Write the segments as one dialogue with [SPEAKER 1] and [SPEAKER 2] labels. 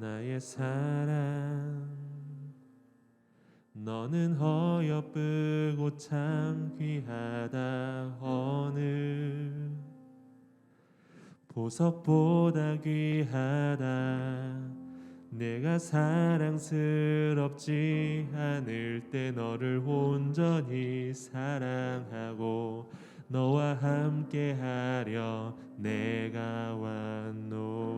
[SPEAKER 1] 나의 사랑. 너는 허여쁘고 참 귀하다 오늘. 보석보다 귀하다. 내가 사랑스럽지 않을 때 너를 온전히 사랑하고 너와 함께 하려 내가 왔노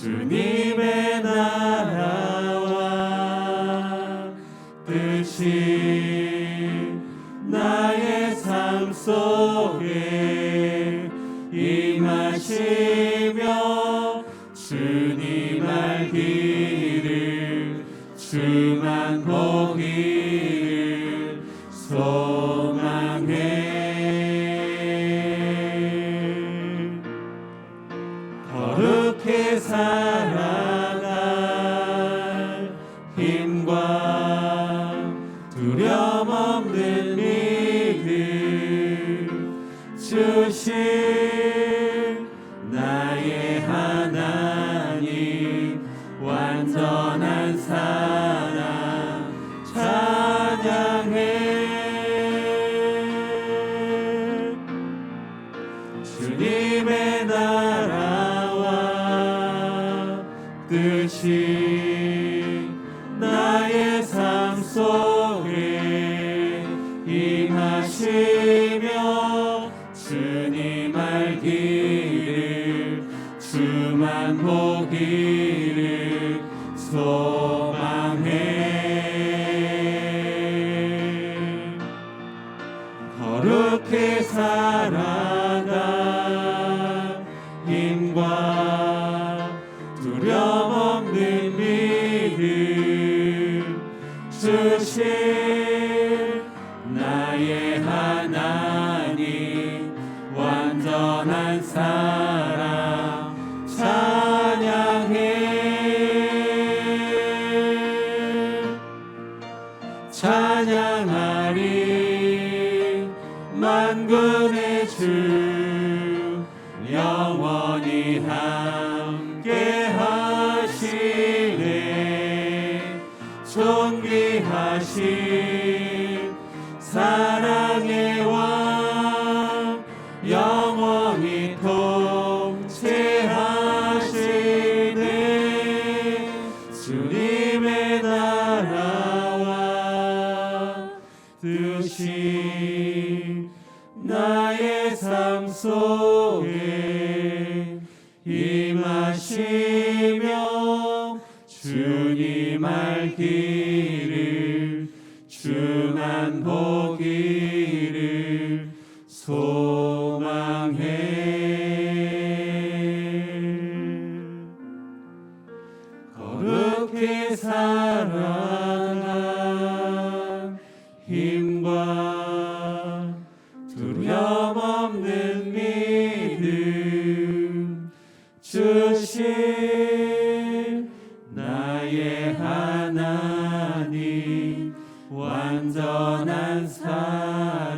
[SPEAKER 1] 주님의 나라와 뜻이 나의 삶 속에 임하시며 주님 알기를 주만 보기를 소 나의 하나님 완전한 사랑 찬양해. 주님의 나라와 뜻이 나의 삶 속에 임하시며 주님 알기를 주만 보기를 소 만군의 주 영원히 함께 하시네. 존귀하신 사랑의 왕 영원히 통치하시네. 주님의 나라와 뜻이 나의 삶 속에 임하시며 주님 알기를 주만 보기를 소망해 주신 나의 하나님 완전한 사랑